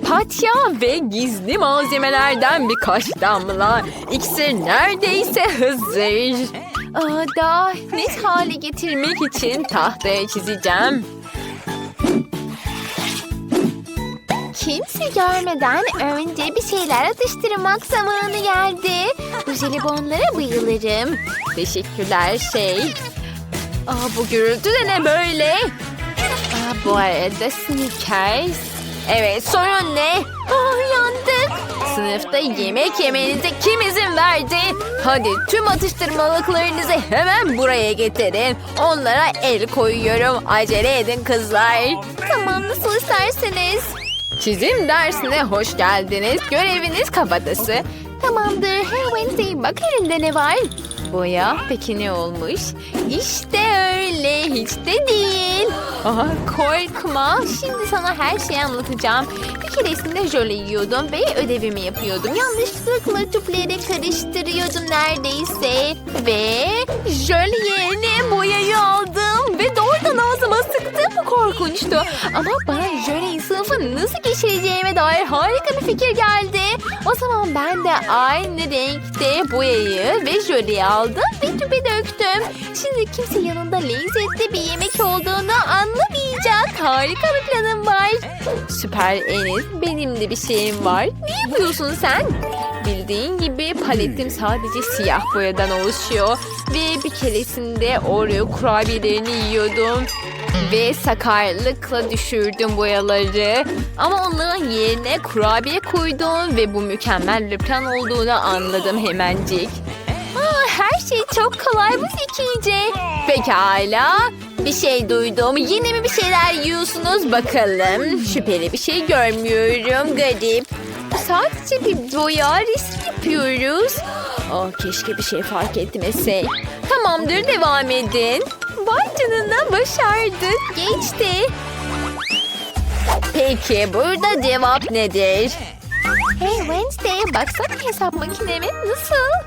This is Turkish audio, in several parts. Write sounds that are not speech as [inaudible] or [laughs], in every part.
papatya ve gizli malzemelerden birkaç damla. İksir neredeyse hazır. Aa, daha net hale getirmek için tahtaya çizeceğim. Kimse görmeden önce bir şeyler atıştırmak zamanı geldi. Bu jelibonlara bayılırım. Teşekkürler şey. Aa, bu gürültü de ne böyle? Aa, bu arada Snickers. Evet sorun ne? Oh yandık. Sınıfta yemek yemenize kim izin verdi? Hadi tüm atıştırmalıklarınızı hemen buraya getirin. Onlara el koyuyorum. Acele edin kızlar. Tamam nasıl isterseniz. Çizim dersine hoş geldiniz. Göreviniz kafatası. Tamamdır. Hey Wednesday bak elinde ne var? Boya peki ne olmuş? İşte öyle hiç de değil. Aa, korkma. Şimdi sana her şeyi anlatacağım. Bir keresinde jöle yiyordum ve ödevimi yapıyordum. Yanlışlıkla tüpleri karıştırıyordum neredeyse. Ve jöle yerine boyayı aldım. Korkunçtu. Ama bana jöleyi sınıfı nasıl geçireceğime dair harika bir fikir geldi. O zaman ben de aynı renkte boyayı ve jöleyi aldım ve tüpe döktüm. Şimdi kimse yanında lezzetli bir yemek olduğunu anlamayacak. Harika bir planım var. Süper Enes. Benim de bir şeyim var. Ne yapıyorsun sen? Bildiğin gibi paletim sadece siyah boyadan oluşuyor. Ve bir keresinde Oreo kurabiyelerini yiyordum. Ve sakarlıkla düşürdüm boyaları. Ama onların yerine kurabiye koydum ve bu mükemmel bir plan olduğunu anladım hemencik. Aa, her şey çok kolay bu zekice. Pekala. Bir şey duydum. Yine mi bir şeyler yiyorsunuz bakalım. Şüpheli bir şey görmüyorum. Garip. Sadece bir boya resim yapıyoruz. Oh, keşke bir şey fark etmesek. Tamamdır devam edin. Vay canına başardık. Geçti. Peki burada cevap nedir? Hey Wednesday baksana hesap makinemi nasıl?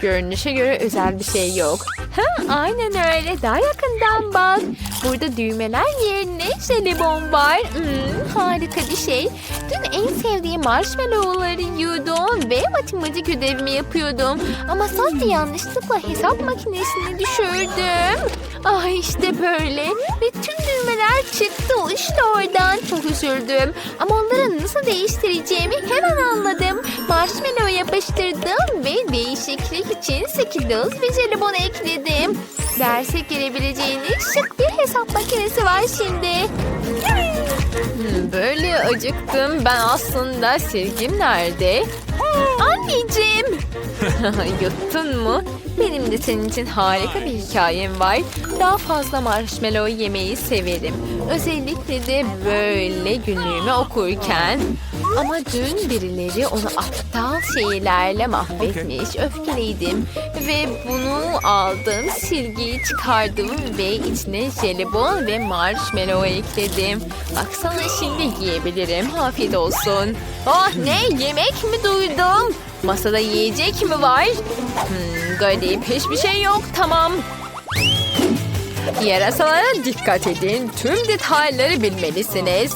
Görünüşe göre özel bir şey yok. Ha, aynen öyle. Daha yakından bak. Burada düğmeler yerine jelibon var. Hmm, harika bir şey. Dün en sevdiğim marshmallowları yiyordum ve matematik ödevimi yapıyordum. Ama sadece yanlışlıkla hesap makinesini düşürdüm. Ah işte böyle. Ve tüm düğmeler çıktı işte oradan. Çok üzüldüm. Ama onları nasıl değiştireceğimi hemen anladım. Marshmallow yapıştırdım ve değişiklik için Skittles ve jelibon ekledim. Derse girebileceğiniz şık bir hesap makinesi var şimdi. Böyle acıktım. Ben aslında silgim nerede? Anneciğim. [laughs] Yuttun mu? Benim de senin için harika bir hikayem var. Daha fazla marshmallow yemeyi severim. Özellikle de böyle günlüğümü okurken. Ama dün birileri onu aptal şeylerle mahvetmiş. Öfkeliydim. Ve bunu aldım, silgiyi çıkardım ve içine jelibon ve marshmallow ekledim. Baksana şimdi yiyebilirim. Afiyet olsun. Oh ne? Yemek mi duydum? Masada yiyecek mi var? Hmm, garip. Hiçbir şey yok. Tamam. Yarasalara dikkat edin. Tüm detayları bilmelisiniz.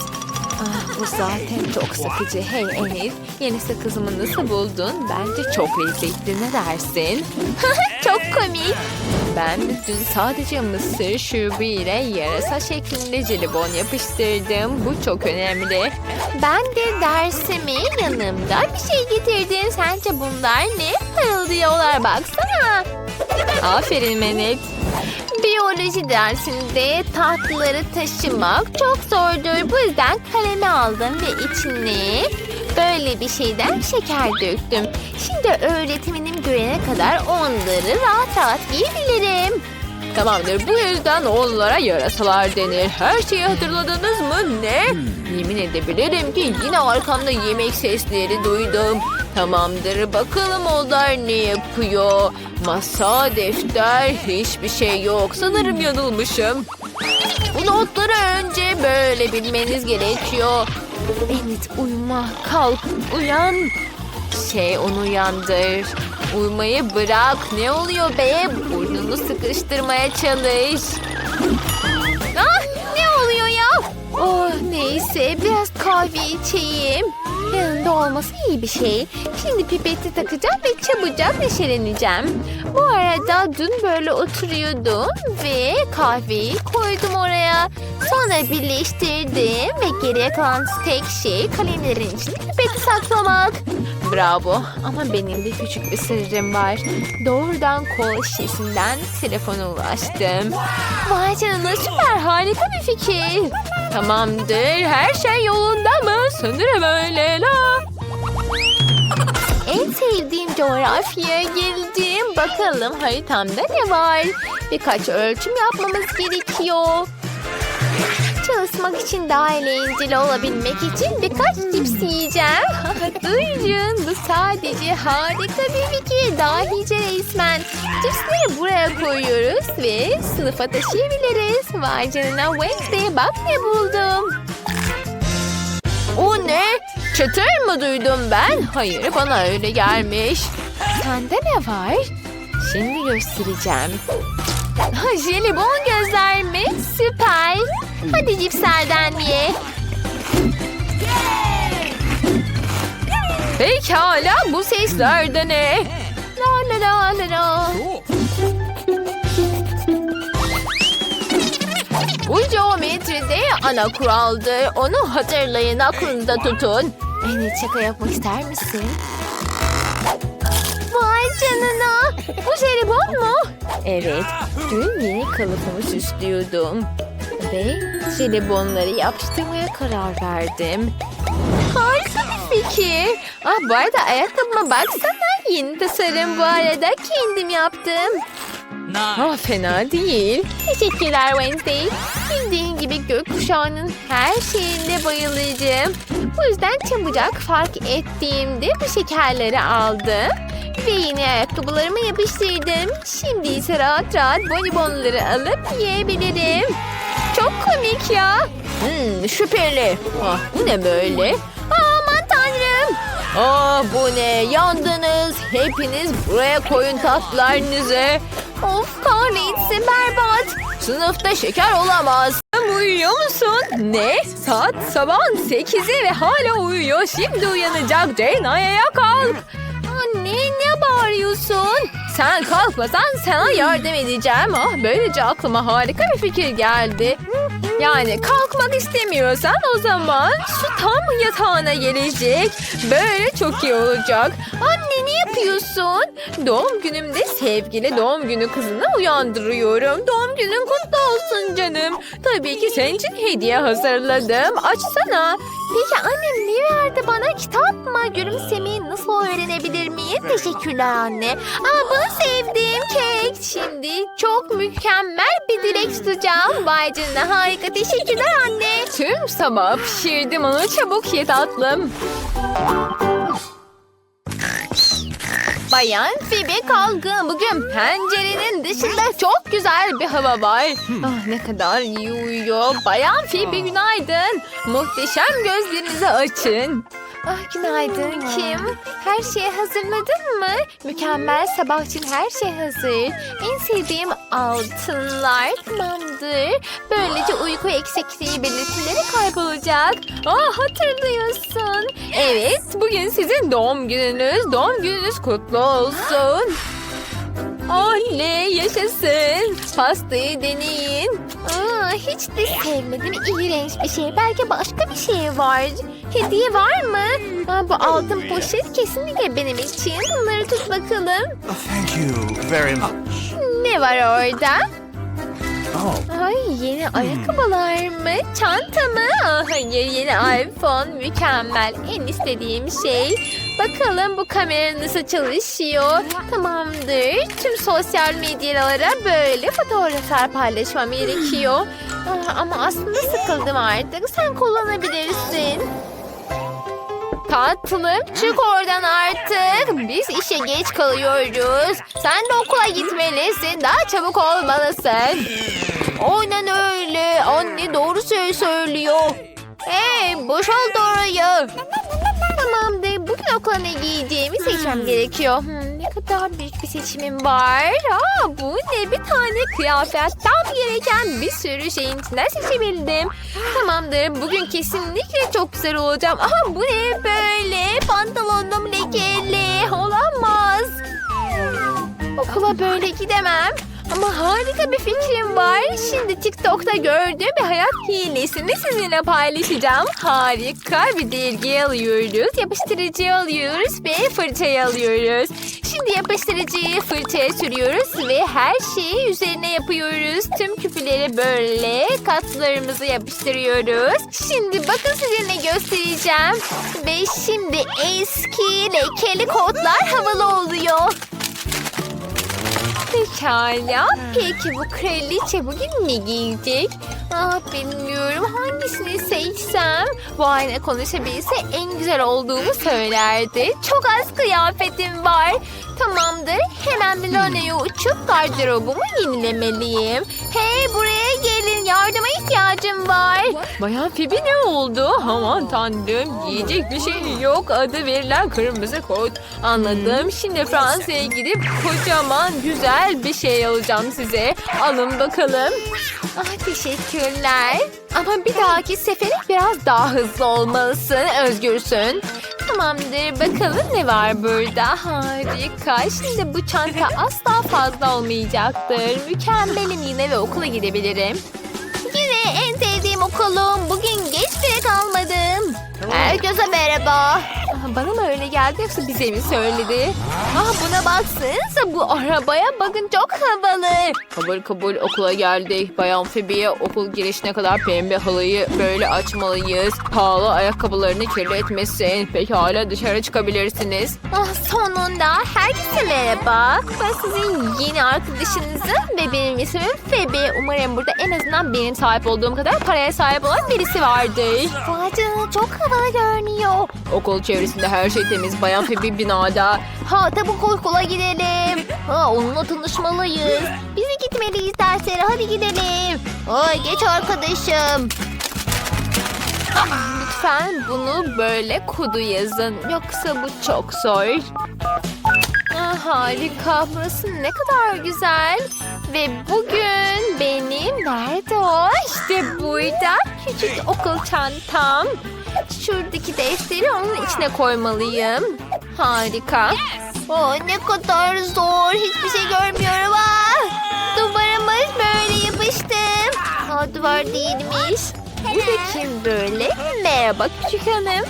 Ah, bu zaten çok sıkıcı. Hey Enes, yeni sakızımı nasıl buldun? Bence çok lezzetli. Ne dersin? [laughs] Çok komik. Ben dün sadece mısır şurubu ile yarasa şeklinde jelibon yapıştırdım. Bu çok önemli. Ben de dersime yanımda bir şey getirdim. Sence bunlar ne? Parıldıyorlar baksana. Aferin Menet. Biyoloji dersinde tatlıları taşımak çok zordur. Bu yüzden kalemi aldım ve içine böyle bir şeyden şeker döktüm. Şimdi öğretmenim görene kadar onları rahat rahat yiyebilirim. Tamamdır. Bu yüzden onlara yarasalar denir. Her şeyi hatırladınız mı? Ne? Yemin edebilirim ki yine arkamda yemek sesleri duydum. Tamamdır. Bakalım onlar ne yapıyor? Masa, defter, hiçbir şey yok. Sanırım yanılmışım. Bu notları önce böyle bilmeniz gerekiyor. Evet uyuma. Kalk. Uyan. Şey onu uyandır. Uyumayı bırak. Ne oluyor be? Burnunu sıkıştırmaya çalış. Ah ne oluyor ya? Oh neyse biraz kahve içeyim. Yanında olması iyi bir şey. Şimdi pipeti takacağım ve çabucak neşeleneceğim. Bu arada dün böyle oturuyordum ve kahveyi koydum oraya. Sonra birleştirdim ve geriye kalan tek şey kalemlerin içinde pipeti saklamak. Bravo ama benim de küçük bir sırrım var. Doğrudan kol şişesinden telefona ulaştım. Vay canına süper harika bir fikir. Tamamdır her şey yolunda mı? Sanırım öyle la. En sevdiğim coğrafyaya geldim. Bakalım haritamda ne var? Birkaç ölçüm yapmamız gerekiyor. Çalışmak için daha eğlenceli olabilmek için birkaç cips yiyeceğim. [laughs] Duyun bu sadece harika bir fikir. Dahice resmen. Cipsleri buraya koyuyoruz ve sınıfa taşıyabiliriz. Vay canına Wednesday bak ne buldum. O ne? Çıtır mı duydum ben? Hayır bana öyle gelmiş. Sende ne var? Şimdi göstereceğim. Jelibon gözler mi? Süper. Hadi cipslerden ye. Pekala bu sesler de ne? La la la la la. Bu geometride ana kuraldır. Onu hatırlayın aklınızda tutun. Beni şaka yapmak ister misin? Vay canına. Bu jelibon mu? Evet. Dün yeni kalıbımı süslüyordum. Ve jelibonları yapıştırmaya karar verdim. Harika bir fikir. Ah, bu arada ayakkabıma baksana. Yeni tasarım bu arada kendim yaptım. Ah, fena değil. Teşekkürler Wednesday. Bildiğin gibi gökkuşağının her şeyinde bayılacağım. Bu yüzden çabucak fark ettiğimde bu şekerleri aldım. Ve yeni ayakkabılarımı yapıştırdım. Şimdi ise rahat rahat bonibonları alıp yiyebilirim. Çok komik ya. Hmm, şüpheli. Ah, bu ne böyle? Aman tanrım. Aa, bu ne? Yandınız. Hepiniz buraya koyun tatlılarınızı. Of kahretsin berbat. Sınıfta şeker olamaz. Uyuyor musun? Ne? Saat sabahın sekizi ve hala uyuyor. Şimdi uyanacak. Jane ayağa kalk. Anne ne bağırıyorsun? Sen kalkmasan sana yardım edeceğim. Ah böylece aklıma harika bir fikir geldi. Yani kalkmak istemiyorsan o zaman su tam yatağına gelecek. Böyle çok iyi olacak. Anne ne yapıyorsun? Doğum günümde sevgili doğum günü kızını uyandırıyorum. Doğum günün kutlu olsun canım. Tabii ki senin için hediye hazırladım. Açsana. Peki annem ne verdi bana? Kitap mı? Gülümsemeyi nasıl öğrenebilir miyim? Teşekkürler anne. Aa, bunu sevdim kek. Şimdi çok mükemmel bir dilek tutacağım. Vay canına harika. Teşekkürler anne. Tüm sabah pişirdim onu. Çabuk ye tatlım. Bayan Phoebe kalkın. Bugün pencerenin dışında çok güzel bir hava var. Ah ne kadar iyi uyuyor. Bayan Phoebe günaydın. Muhteşem gözlerinizi açın. Ah günaydın Kim. Her şeyi hazırladın mı? Mükemmel sabah için her şey hazır. En sevdiğim altınlar tamamdır. Böylece uyku eksikliği belirtileri kaybolacak. Ah hatırlıyorsun. Evet bugün sizin doğum gününüz. Doğum gününüz kutlu olsun. Oley yaşasın. Pastayı deneyin. Aa, hiç de sevmedim. İğrenç bir şey. Belki başka bir şey var. Hediye var mı? Aa, bu altın poşet kesinlikle benim için. Bunları tut bakalım. Oh, thank you very much. Ne var orada? Ay yeni ayakkabılar mı? Çanta mı? Aa, hayır yeni iPhone. Mükemmel. En istediğim şey. Bakalım bu kamera nasıl çalışıyor. Tamamdır. Tüm sosyal medyalara böyle fotoğraflar paylaşmam gerekiyor. Aa, ama aslında sıkıldım artık. Sen kullanabilirsin. Tatlım çık oradan artık. Biz işe geç kalıyoruz. Sen de okula gitmelisin. Daha çabuk olmalısın. Aynen öyle. Anne doğru söz söylüyor. Hey boşalt orayı. Tamam bugün okula ne giyeceğimi seçmem gerekiyor. Hmm, ne kadar büyük bir seçimim var. Aa, bu ne bir tane kıyafet. Tam gereken bir sürü şeyin içinden seçebildim. Tamamdır. Bugün kesinlikle çok güzel olacağım. Aha bu ne böyle? Pantolonum lekeli. Olamaz. Okula böyle gidemem. Ama harika bir fikrim var. Şimdi TikTok'ta gördüğüm bir hayat hilesini sizinle paylaşacağım. Harika bir dergi alıyoruz. Yapıştırıcı alıyoruz ve fırçayı alıyoruz. Şimdi yapıştırıcıyı fırçaya sürüyoruz ve her şeyi üzerine yapıyoruz. Tüm küpüleri böyle katlarımızı yapıştırıyoruz. Şimdi bakın size ne göstereceğim. Ve şimdi eski lekeli kotlar havalı oluyor. Pekala. Peki bu kraliçe bugün ne giyecek? Ah bilmiyorum hangisini seçsem. Bu ayna konuşabilse en güzel olduğumu söylerdi. Çok az kıyafetim var. Tamamdır. Hemen Milano'ya uçup gardırobumu yenilemeliyim. Hey buraya. Yardıma ihtiyacım var. Bayan Phoebe ne oldu? Aman tanrım. Yiyecek bir şey yok. Adı verilen kırmızı kot. Anladım. Şimdi Fransa'ya gidip kocaman güzel bir şey alacağım size. Alın bakalım. Ah teşekkürler. Ama bir dahaki sefere biraz daha hızlı olmalısın. Özgürsün. Tamamdır. Bakalım ne var burada. Harika. Şimdi bu çanta asla fazla olmayacaktır. Mükemmelim yine ve okula gidebilirim. Okulum. Bugün geç bile kalmadım. Herkese merhaba. Bana mı öyle geldi yoksa bize mi söyledi? Ah buna baksanıza bu arabaya bakın çok havalı. Kabul kabul okula geldik. Bayan Phoebe'ye okul girişine kadar pembe halıyı böyle açmalıyız. Pahalı ayakkabılarını kirletmesin. Pekala dışarı çıkabilirsiniz. Ah sonunda herkese merhaba. Ben sizin yeni arkadaşınızım ve benim ismim Phoebe. Umarım burada en azından benim sahip olduğum kadar paraya sahip olan birisi vardır. Vay çok havalı görünüyor. Okul çevresinde her şey temiz. Bayan Phoebe binada. Ha tabi okula gidelim. Ha onunla tanışmalıyız. Biz de gitmeliyiz derslere hadi gidelim. Ay geç arkadaşım. Lütfen bunu böyle kodu yazın. Yoksa bu çok zor. Ah, harika. Burası ne kadar güzel. Ve bugün benim nerede o? İşte burada küçük okul çantam. Şuradaki defteri onun içine koymalıyım. Harika. Oh, ne kadar zor. Hiçbir şey görmüyorum. Ah, duvarımız böyle yapıştım. Ha, duvar değilmiş. Bu da kim böyle? Merhaba küçük hanım.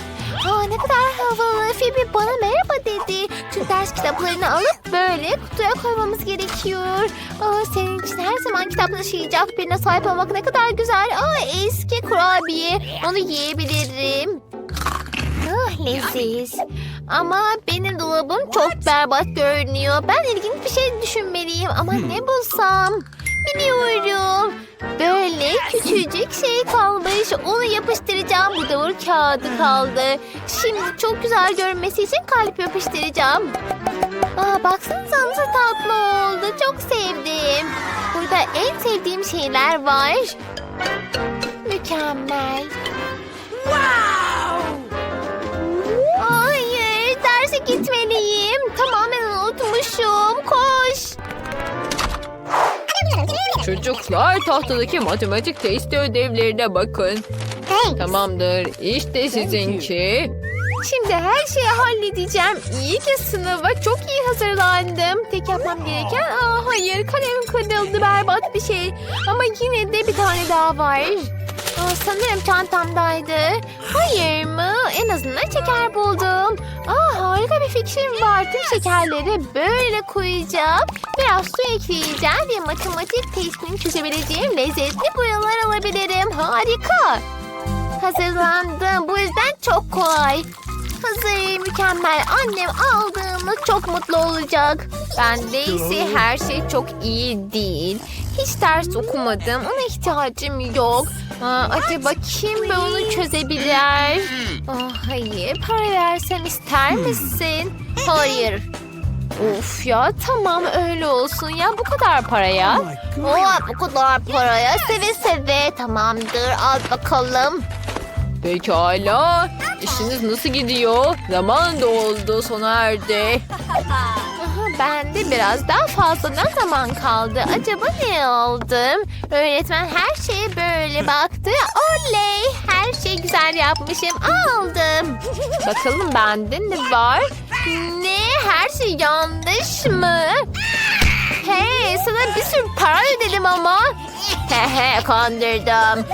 Aa, ne kadar havalı. Phoebe bana merhaba dedi. Tüm ders kitaplarını alıp böyle kutuya koymamız gerekiyor. Aa, senin için her zaman kitap taşıyacak birine sahip olmak ne kadar güzel. Aa, eski kurabiye. Onu yiyebilirim. Ah leziz. Ama benim dolabım çok berbat görünüyor. Ben ilginç bir şey düşünmeliyim ama ne bulsam? Biliyorum. Böyle küçücük şey kalmış. Onu yapıştıracağım. Bu davul kağıdı kaldı. Şimdi çok güzel görünmesi için kalp yapıştıracağım. Aa, baksanıza nasıl tatlı oldu. Çok sevdim. Burada en sevdiğim şeyler var. Mükemmel. Hayır, Çocuklar tahtadaki matematik testi ödevlerine bakın. Tamamdır. İşte sizinki. Şimdi her şeyi halledeceğim. İyi ki sınava çok iyi hazırlandım. Tek yapmam gereken... Aa, hayır kalemim kırıldı berbat bir şey. Ama yine de bir tane daha var. Aa, sanırım çantamdaydı. Hayır mı? En azından şeker buldum. Aa, harika bir fikrim var. Tüm şekerleri böyle koyacağım. Biraz su ekleyeceğim ve matematik testini çözebileceğim lezzetli boyalar alabilirim. Harika. Hazırlandım. Bu yüzden çok kolay. Hazır, mükemmel. Annem aldığında çok mutlu olacak. Ben de ise her şey çok iyi değil. Hiç ders okumadım. Ona ihtiyacım yok. Aa, acaba kim be onu çözebilir? Aa, hayır, para versem ister misin? Hayır. Of ya tamam öyle olsun ya bu kadar paraya. Oh, bu kadar paraya seve seve tamamdır al bakalım. Pekala. İşiniz nasıl gidiyor? Zaman doldu sona erdi. [laughs] Bende biraz daha fazladan zaman kaldı. Acaba ne aldım? Öğretmen her şeye böyle baktı. Oley! Her şeyi güzel yapmışım. Aldım. Bakalım bende ne var? Ne? Her şey yanlış mı? Hey sana bir sürü para ödedim ama. Hehe kandırdım.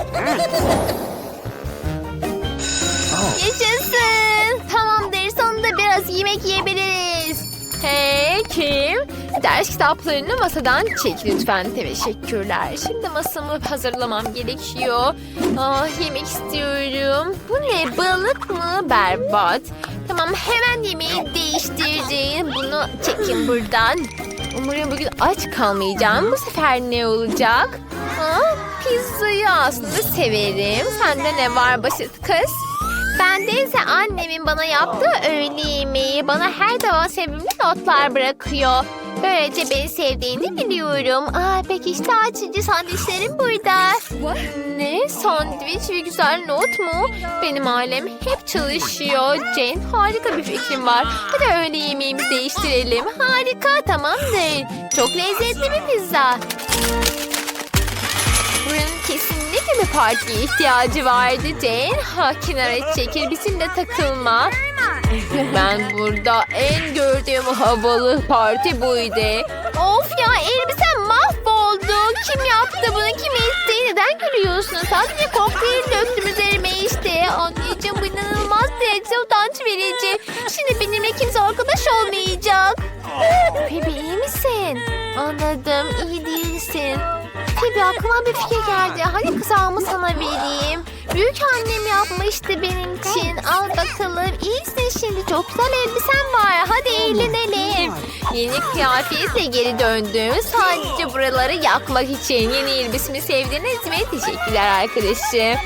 Yaşasın. Tamamdır sonunda biraz yemek yiyebiliriz. Hey kim? Ders kitaplarını masadan çek lütfen. Teşekkürler. Şimdi masamı hazırlamam gerekiyor. Ah yemek istiyorum. Bu ne balık mı? Berbat. Tamam hemen yemeği değiştirdim. Bunu çekin buradan. Umarım bugün aç kalmayacağım. Bu sefer ne olacak? Ah, pizzayı aslında severim. Sende ne var basit kız? Bende ise annemin bana yaptığı öğle yemeği bana her zaman sevimli notlar bırakıyor. Böylece beni sevdiğini biliyorum. Aa, peki işte açıcı sandviçlerim burada. Ne? Sandviç ve güzel not mu? Benim ailem hep çalışıyor. Jane harika bir fikrim var. Hadi öğle yemeğimizi değiştirelim. Harika tamamdır. Çok lezzetli bir pizza. Kesinlikle bir partiye ihtiyacı vardı Jane. Ha kenara çekil bizimle takılma. Ben burada en gördüğüm havalı parti buydu. Of ya elbisem mahvoldu. Kim yaptı bunu? Kim etti? Neden gülüyorsun? Sadece kokteyl döktüm üzerime işte. Anneciğim bu inanılmaz derece utanç verici. Şimdi benimle kimse arkadaş olmayacak. Phoebe iyi misin? Anladım iyi değilsin. Phoebe aklıma bir fikir geldi. Hadi kızağımı sana vereyim. Büyük annem yapmıştı benim için. Al bakalım. İyisin şimdi. Çok güzel elbisen var. Hadi eğlenelim. Yeni kıyafetle geri döndüm. Sadece buraları yakmak için. Yeni elbisemi sevdiğiniz için teşekkürler arkadaşım.